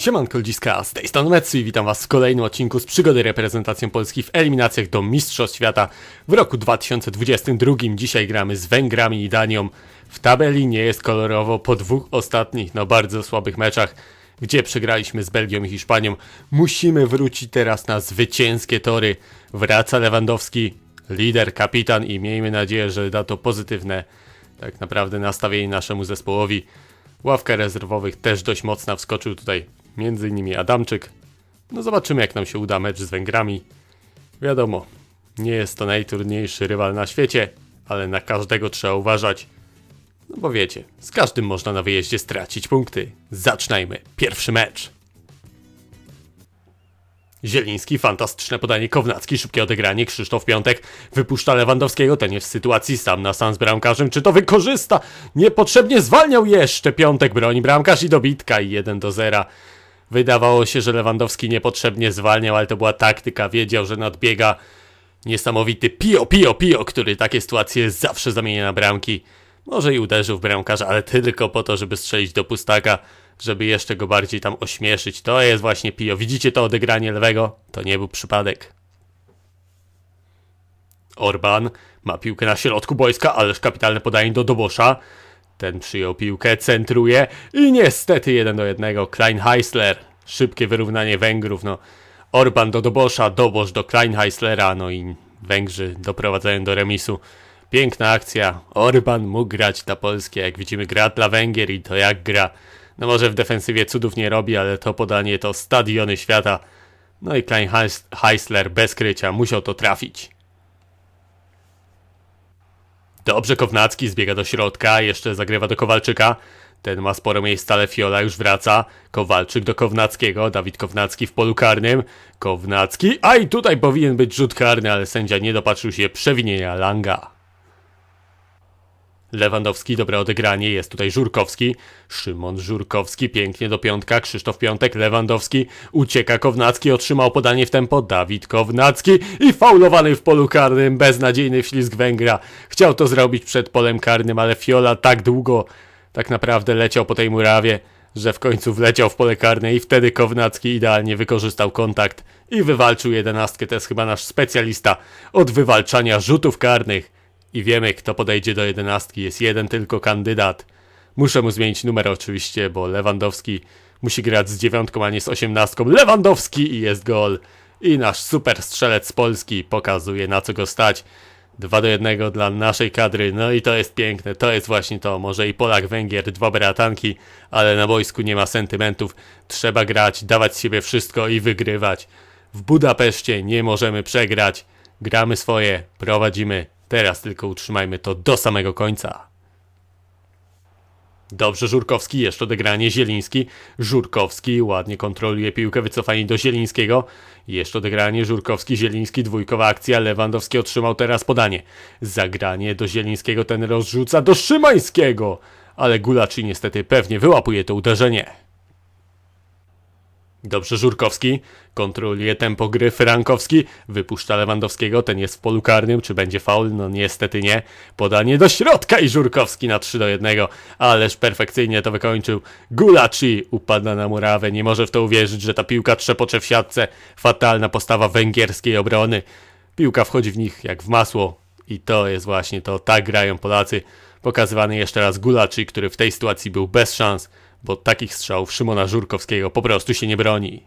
Siemanko ludziska, z tej strony Metsu i witam was w kolejnym odcinku z przygody reprezentacją Polski w eliminacjach do Mistrzostw Świata w roku 2022. Dzisiaj gramy z Węgrami i Danią. W tabeli nie jest kolorowo po dwóch ostatnich, no bardzo słabych meczach, gdzie przegraliśmy z Belgią i Hiszpanią. Musimy wrócić teraz na zwycięskie tory. Wraca Lewandowski, lider, kapitan i miejmy nadzieję, że da to pozytywne tak naprawdę nastawienie naszemu zespołowi. Ławka rezerwowych też dość mocna wskoczył tutaj między innymi Adamczyk. No zobaczymy jak nam się uda mecz z Węgrami. Wiadomo, nie jest to najtrudniejszy rywal na świecie, ale na każdego trzeba uważać. No bo wiecie, z każdym można na wyjeździe stracić punkty. Zaczynajmy pierwszy mecz. Zieliński, fantastyczne podanie, Kownacki, szybkie odegranie, Krzysztof Piątek wypuszcza Lewandowskiego, ten jest w sytuacji sam na sam z bramkarzem, czy to wykorzysta? Niepotrzebnie zwalniał jeszcze Piątek, broni bramkarz i dobitka i 1 do 0. Wydawało się, że Lewandowski niepotrzebnie zwalniał, ale to była taktyka, wiedział, że nadbiega niesamowity Pio, Pio, Pio, który takie sytuacje zawsze zamienia na bramki. Może i uderzył w bramkarza, ale tylko po to, żeby strzelić do pustaka, żeby jeszcze go bardziej tam ośmieszyć. To jest właśnie Pio. Widzicie to odegranie lewego? To nie był przypadek. Orban ma piłkę na środku boiska, ależ kapitalne podanie do Dobosza. Ten przyjął piłkę, centruje i niestety 1 do 1. Kleinheisler. Szybkie wyrównanie Węgrów. No. Orban do Dobosza, Dobosz do Kleinheislera. No i Węgrzy doprowadzają do remisu. Piękna akcja. Orban mógł grać dla Polski. Jak widzimy, gra dla Węgier i to jak gra. No może w defensywie cudów nie robi, ale to podanie to stadiony świata. No i Kleinheisler bez krycia musiał to trafić. Dobrze, Kownacki zbiega do środka, jeszcze zagrywa do Kowalczyka. Ten ma sporo miejsca, ale Fiola już wraca. Kowalczyk do Kownackiego, Dawid Kownacki w polu karnym. Kownacki, a i tutaj powinien być rzut karny, ale sędzia nie dopatrzył się przewinienia Langa. Lewandowski, dobre odegranie, jest tutaj Żurkowski. Szymon Żurkowski, pięknie do piątka, Krzysztof Piątek, Lewandowski, ucieka Kownacki, otrzymał podanie w tempo, Dawid Kownacki i faulowany w polu karnym, beznadziejny wślizg Węgra. Chciał to zrobić przed polem karnym, ale Fiola tak długo tak naprawdę leciał po tej murawie, że w końcu wleciał w pole karne i wtedy Kownacki idealnie wykorzystał kontakt i wywalczył jedenastkę. To jest chyba nasz specjalista od wywalczania rzutów karnych. I wiemy, kto podejdzie do jedenastki. Jest jeden tylko kandydat. Muszę mu zmienić numer oczywiście, bo Lewandowski musi grać z dziewiątką, a nie z osiemnastką. Lewandowski i jest gol. I nasz super strzelec z Polski pokazuje na co go stać. 2 do 1 dla naszej kadry, no i to jest piękne, to jest właśnie to. Może i Polak, Węgier, dwa bratanki, ale na wojsku nie ma sentymentów. Trzeba grać, dawać z siebie wszystko i wygrywać. W Budapeszcie nie możemy przegrać. Gramy swoje, prowadzimy. Teraz tylko utrzymajmy to do samego końca. Dobrze, Żurkowski, jeszcze odegranie, Zieliński, Żurkowski ładnie kontroluje piłkę, wycofanie do Zielińskiego, jeszcze odegranie, Żurkowski, Zieliński, dwójkowa akcja, Lewandowski otrzymał teraz podanie, zagranie do Zielińskiego, ten rozrzuca do Szymańskiego, ale Gulaczy niestety pewnie wyłapuje to uderzenie. Dobrze, Żurkowski kontroluje tempo gry, Frankowski wypuszcza Lewandowskiego, ten jest w polu karnym, czy będzie faul? No niestety nie. Podanie do środka i Żurkowski na 3 do 1, ależ perfekcyjnie to wykończył. Gulaci upada na murawę, nie może w to uwierzyć, że ta piłka trzepocze w siatce. Fatalna postawa węgierskiej obrony. Piłka wchodzi w nich jak w masło i to jest właśnie to, tak grają Polacy. Pokazywany jeszcze raz Gulaci, który w tej sytuacji był bez szans bo takich strzałów Szymona Żurkowskiego po prostu się nie broni.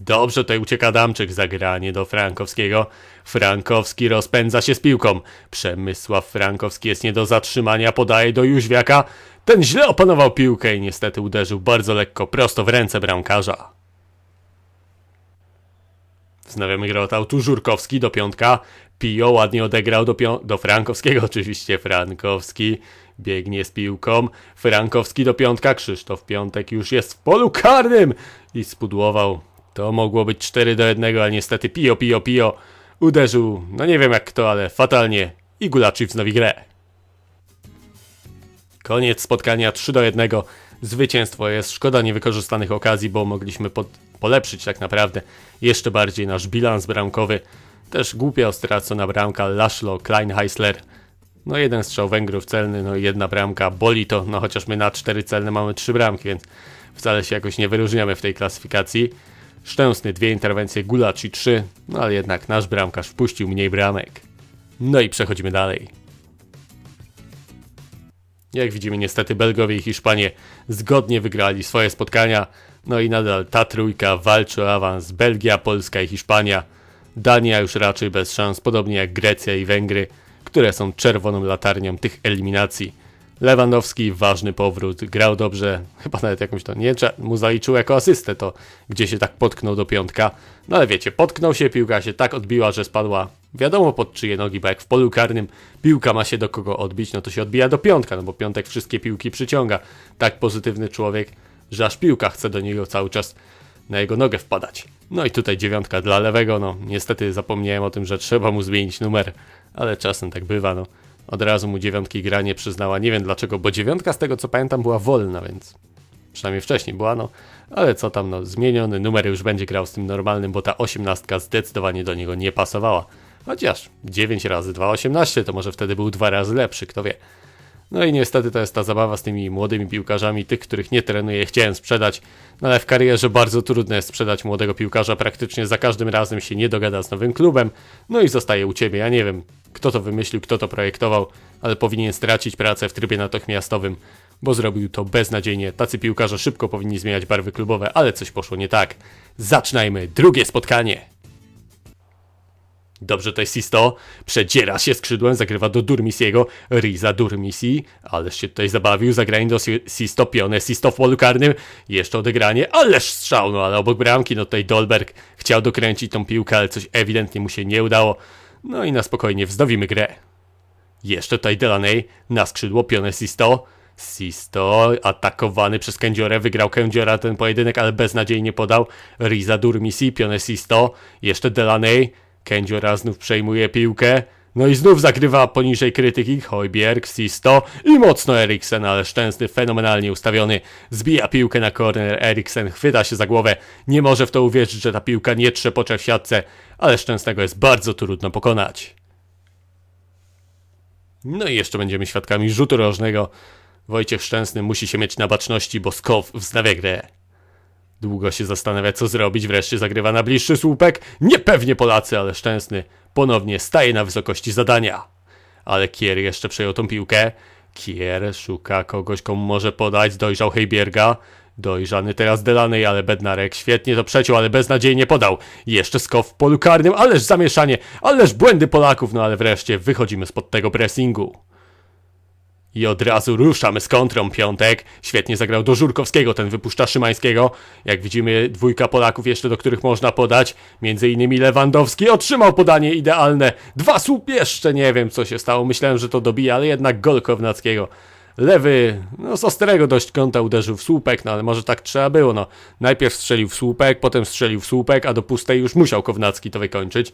Dobrze tutaj ucieka Damczyk, zagranie do Frankowskiego. Frankowski rozpędza się z piłką. Przemysław Frankowski jest nie do zatrzymania, podaje do Jóźwiaka. Ten źle opanował piłkę i niestety uderzył bardzo lekko prosto w ręce bramkarza. Wznawiamy grę od tu Żurkowski do piątka. Pio ładnie odegrał do, do Frankowskiego, oczywiście Frankowski biegnie z piłką. Frankowski do piątka, Krzysztof Piątek już jest w polu karnym i spudłował. To mogło być 4 do 1, ale niestety Pio, Pio, Pio uderzył, no nie wiem jak kto, ale fatalnie i Gulaczy wznowi grę. Koniec spotkania 3 do 1. Zwycięstwo jest szkoda niewykorzystanych okazji, bo mogliśmy polepszyć tak naprawdę jeszcze bardziej nasz bilans bramkowy. Też głupia stracona bramka Laszlo Kleinheisler No jeden strzał Węgrów celny, no i jedna bramka. Boli to, no chociaż my na cztery celne mamy trzy bramki, więc wcale się jakoś nie wyróżniamy w tej klasyfikacji. Szczęsny dwie interwencje, Gulaci trzy, no ale jednak nasz bramkarz wpuścił mniej bramek. No i przechodzimy dalej. Jak widzimy, niestety Belgowie i Hiszpanie zgodnie wygrali swoje spotkania. No i nadal ta trójka walczy o awans. Belgia, Polska i Hiszpania. Dania już raczej bez szans, podobnie jak Grecja i Węgry, które są czerwoną latarnią tych eliminacji. Lewandowski, ważny powrót, grał dobrze, chyba nawet jakąś to nie mu zaliczył jako asystę, to gdzie się tak potknął do piątka. No ale wiecie, potknął się, piłka się tak odbiła, że spadła wiadomo pod czyje nogi, bo jak w polu karnym piłka ma się do kogo odbić, no to się odbija do piątka, no bo piątek wszystkie piłki przyciąga. Tak pozytywny człowiek, że aż piłka chce do niego cały czas na jego nogę wpadać. No i tutaj dziewiątka dla lewego, no niestety zapomniałem o tym, że trzeba mu zmienić numer, ale czasem tak bywa, no. Od razu mu dziewiątki gra nie przyznała, nie wiem dlaczego, bo dziewiątka z tego co pamiętam była wolna, więc przynajmniej wcześniej była, no. Ale co tam, no, zmieniony numer już będzie grał z tym normalnym, bo ta osiemnastka zdecydowanie do niego nie pasowała. Chociaż 9 razy 2, 18 to może wtedy był dwa razy lepszy, kto wie. No i niestety to jest ta zabawa z tymi młodymi piłkarzami, tych, których nie trenuję, chciałem sprzedać, no ale w karierze bardzo trudno jest sprzedać młodego piłkarza, praktycznie za każdym razem się nie dogada z nowym klubem, no i zostaje u ciebie. Ja nie wiem, kto to wymyślił, kto to projektował, ale powinien stracić pracę w trybie natychmiastowym, bo zrobił to beznadziejnie. Tacy piłkarze szybko powinni zmieniać barwy klubowe, ale coś poszło nie tak. Zaczynajmy drugie spotkanie. Dobrze to jest Sisto, przedziera się skrzydłem, zagrywa do Durmisiego, Riza Durmisi, ależ się tutaj zabawił, zagranie do Sisto, Pione, Sisto w polu karnym, jeszcze odegranie, ależ strzał, no ale obok bramki, no tutaj Dolberg chciał dokręcić tą piłkę, ale coś ewidentnie mu się nie udało, no i na spokojnie wzdowimy grę. Jeszcze tutaj Delaney, na skrzydło, Pione, Sisto, Sisto atakowany przez Kędziorę, wygrał Kędziora ten pojedynek, ale beznadziejnie podał, Riza Durmisi, Pione, Sisto, jeszcze Delaney, Kędziora znów przejmuje piłkę. No i znów zagrywa poniżej krytyki Hojbjerg, Sisto i mocno Eriksen, ale Szczęsny fenomenalnie ustawiony. Zbija piłkę na korner, Eriksen chwyta się za głowę. Nie może w to uwierzyć, że ta piłka nie trzepocze w siatce, ale Szczęsnego jest bardzo trudno pokonać. No i jeszcze będziemy świadkami rzutu rożnego. Wojciech Szczęsny musi się mieć na baczności, bo Skow wznawia grę. Długo się zastanawia, co zrobić, wreszcie zagrywa na bliższy słupek. Niepewnie Polacy, ale szczęsny. Ponownie staje na wysokości zadania. Ale Kier jeszcze przejął tą piłkę. Kier szuka kogoś, komu może podać. Dojrzał Heiberga. Dojrzany teraz Delanej, ale Bednarek świetnie to przeciął, ale beznadziejnie podał. Jeszcze skow w polu karnym, ależ zamieszanie, ależ błędy Polaków, no ale wreszcie wychodzimy spod tego pressingu. I od razu ruszamy z kontrą piątek. Świetnie zagrał do Żurkowskiego, ten wypuszcza Szymańskiego. Jak widzimy, dwójka Polaków jeszcze, do których można podać. Między innymi Lewandowski otrzymał podanie idealne. Dwa słup jeszcze, nie wiem co się stało. Myślałem, że to dobija, ale jednak gol Kownackiego. Lewy, no z ostrego dość kąta uderzył w słupek, no ale może tak trzeba było, no. Najpierw strzelił w słupek, potem strzelił w słupek, a do pustej już musiał Kownacki to wykończyć.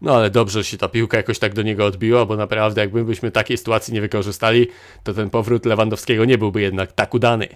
No ale dobrze że się ta piłka jakoś tak do niego odbiła, bo naprawdę jakbyśmy takiej sytuacji nie wykorzystali, to ten powrót Lewandowskiego nie byłby jednak tak udany.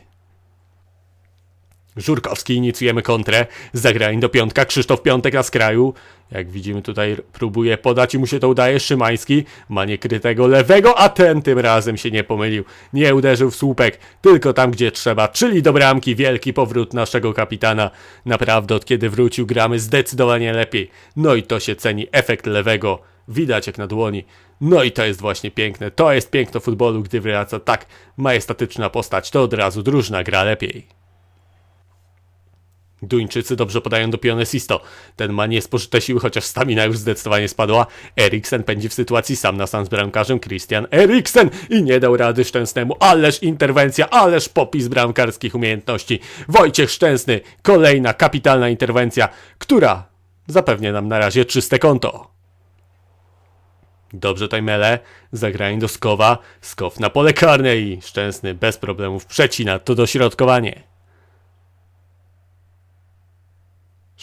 Żurkowski inicjujemy kontrę, zagrań do piątka, Krzysztof Piątek na skraju. Jak widzimy tutaj próbuje podać i mu się to udaje, Szymański ma niekrytego lewego, a ten tym razem się nie pomylił. Nie uderzył w słupek, tylko tam gdzie trzeba, czyli do bramki, wielki powrót naszego kapitana. Naprawdę od kiedy wrócił gramy zdecydowanie lepiej. No i to się ceni, efekt lewego. Widać jak na dłoni. No i to jest właśnie piękne. To jest piękno futbolu, gdy wraca tak majestatyczna postać, to od razu drużyna gra lepiej. Duńczycy dobrze podają do Pionesisto. Ten ma niespożyte siły, chociaż stamina już zdecydowanie spadła. Eriksen pędzi w sytuacji sam na sam z bramkarzem Christian Eriksen i nie dał rady Szczęsnemu. Ależ interwencja, ależ popis bramkarskich umiejętności. Wojciech Szczęsny, kolejna kapitalna interwencja, która zapewnia nam na razie czyste konto. Dobrze tutaj mele, zagranie do Skowa, Skow na pole karne i Szczęsny bez problemów przecina to dośrodkowanie.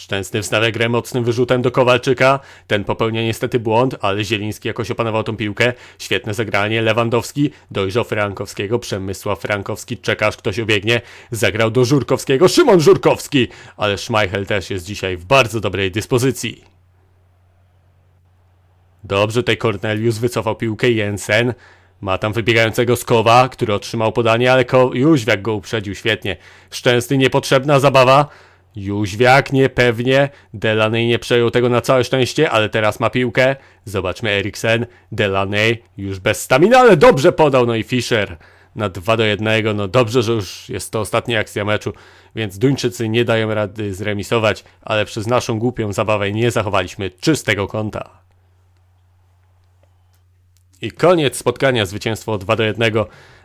Szczęsny wstawia grę mocnym wyrzutem do Kowalczyka. Ten popełnia niestety błąd, ale Zieliński jakoś opanował tą piłkę. Świetne zagranie. Lewandowski dojrzał Frankowskiego. Przemysław Frankowski czeka aż ktoś obiegnie. Zagrał do Żurkowskiego. Szymon Żurkowski! Ale Schmeichel też jest dzisiaj w bardzo dobrej dyspozycji. Dobrze, tutaj Cornelius wycofał piłkę. Jensen Ma tam wybiegającego Skowa, który otrzymał podanie, ale Ko- Jóźwiak go uprzedził świetnie. Szczęsny, niepotrzebna zabawa. Jóźwiak niepewnie. Delaney nie przejął tego na całe szczęście, ale teraz ma piłkę. Zobaczmy Eriksen. Delaney już bez stamina, ale dobrze podał. No i Fischer na 2 do 1. No dobrze, że już jest to ostatnia akcja meczu, więc Duńczycy nie dają rady zremisować, ale przez naszą głupią zabawę nie zachowaliśmy czystego konta. I koniec spotkania, zwycięstwo 2 do 1,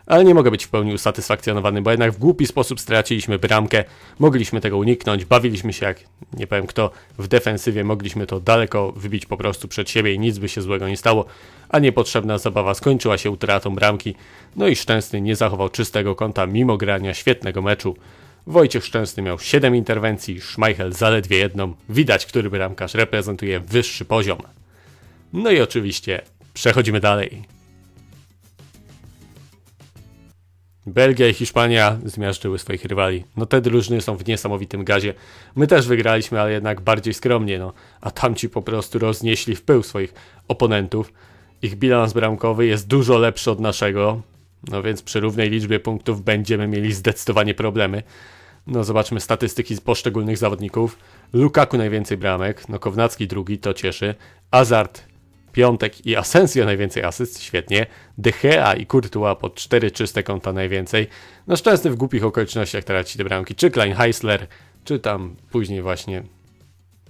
ale nie mogę być w pełni usatysfakcjonowany, bo jednak w głupi sposób straciliśmy bramkę, mogliśmy tego uniknąć, bawiliśmy się jak nie powiem kto w defensywie, mogliśmy to daleko wybić po prostu przed siebie i nic by się złego nie stało, a niepotrzebna zabawa skończyła się utratą bramki, no i Szczęsny nie zachował czystego konta mimo grania świetnego meczu. Wojciech Szczęsny miał 7 interwencji, Schmeichel zaledwie jedną, widać, który bramkarz reprezentuje wyższy poziom. No i oczywiście przechodzimy dalej. Belgia i Hiszpania zmiażdżyły swoich rywali. No te drużyny są w niesamowitym gazie. My też wygraliśmy, ale jednak bardziej skromnie, no. A tamci po prostu roznieśli w pył swoich oponentów. Ich bilans bramkowy jest dużo lepszy od naszego. No więc przy równej liczbie punktów będziemy mieli zdecydowanie problemy. No zobaczmy statystyki z poszczególnych zawodników. Lukaku najwięcej bramek, no Kownacki drugi, to cieszy. Azart Piątek i Asensio najwięcej asyst, świetnie. De Gea i Courtois po cztery czyste konta najwięcej. No szczęsny w głupich okolicznościach traci te bramki. Czy Klein Heisler, czy tam później właśnie,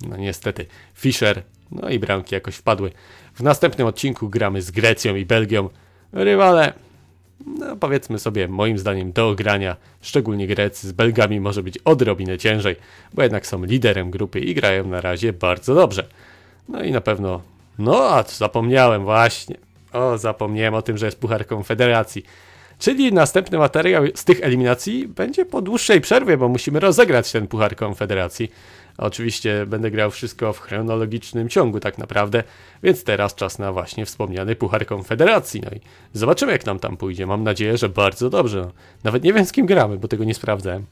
no niestety, Fischer. No i bramki jakoś wpadły. W następnym odcinku gramy z Grecją i Belgią. Rywale, no powiedzmy sobie, moim zdaniem do ogrania, szczególnie Grecy z Belgami może być odrobinę ciężej, bo jednak są liderem grupy i grają na razie bardzo dobrze. No i na pewno no, a zapomniałem właśnie. O, zapomniałem o tym, że jest Puchar Konfederacji. Czyli następny materiał z tych eliminacji będzie po dłuższej przerwie, bo musimy rozegrać ten Puchar Konfederacji. Oczywiście będę grał wszystko w chronologicznym ciągu tak naprawdę, więc teraz czas na właśnie wspomniany Puchar Konfederacji. No i zobaczymy jak nam tam pójdzie. Mam nadzieję, że bardzo dobrze. Nawet nie wiem z kim gramy, bo tego nie sprawdzałem.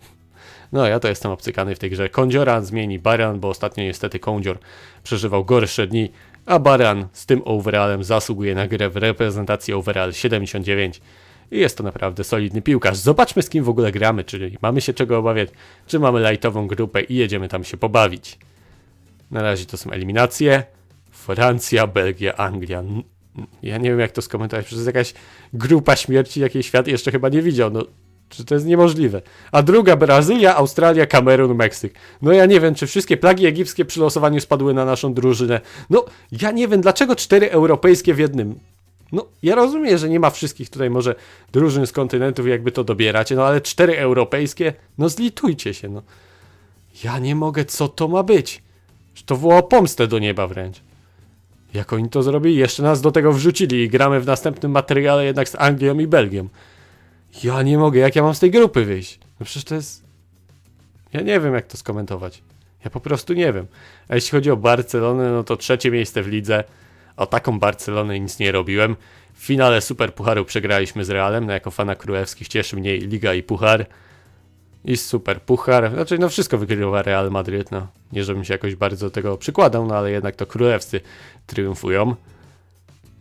No, ja to jestem obcykany w tej grze. Kądziora zmieni Baran, bo ostatnio niestety Kądzior przeżywał gorsze dni, a Baran z tym overallem zasługuje na grę w reprezentacji overall 79. I jest to naprawdę solidny piłkarz. Zobaczmy z kim w ogóle gramy, czyli mamy się czego obawiać, czy mamy lightową grupę i jedziemy tam się pobawić. Na razie to są eliminacje. Francja, Belgia, Anglia. Ja nie wiem jak to skomentować, jest jakaś grupa śmierci, jakiej świat jeszcze chyba nie widział. No, czy to jest niemożliwe. A druga Brazylia, Australia, Kamerun, Meksyk. No ja nie wiem, czy wszystkie plagi egipskie przy losowaniu spadły na naszą drużynę. No, ja nie wiem, dlaczego cztery europejskie w jednym. No, ja rozumiem, że nie ma wszystkich tutaj może drużyn z kontynentów, jakby to dobieracie, no ale cztery europejskie, no zlitujcie się, no. Ja nie mogę, co to ma być? To woła pomstę do nieba wręcz. Jak oni to zrobili? Jeszcze nas do tego wrzucili i gramy w następnym materiale jednak z Anglią i Belgią. Ja nie mogę, jak ja mam z tej grupy wyjść? No przecież to jest... Ja nie wiem, jak to skomentować. Ja po prostu nie wiem. A jeśli chodzi o Barcelonę, no to trzecie miejsce w lidze. O taką Barcelonę nic nie robiłem. W finale Super Pucharu przegraliśmy z Realem. No jako fana królewskich cieszy mnie Liga i Puchar. I Super Puchar. Znaczy, no wszystko wygrywa Real Madryt. No, nie żebym się jakoś bardzo do tego przykładał, no ale jednak to królewscy triumfują.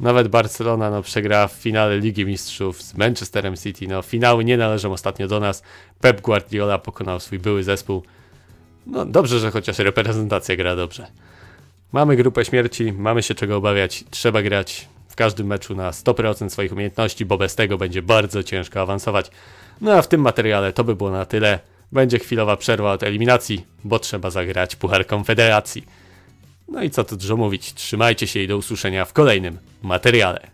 Nawet Barcelona no, przegrała w finale Ligi Mistrzów z Manchesterem City. No, finały nie należą ostatnio do nas. Pep Guardiola pokonał swój były zespół. No dobrze, że chociaż reprezentacja gra dobrze. Mamy grupę śmierci, mamy się czego obawiać. Trzeba grać w każdym meczu na 100% swoich umiejętności, bo bez tego będzie bardzo ciężko awansować. No a w tym materiale to by było na tyle. Będzie chwilowa przerwa od eliminacji, bo trzeba zagrać Puchar Konfederacji. No i co tu dużo mówić, trzymajcie się i do usłyszenia w kolejnym materiale.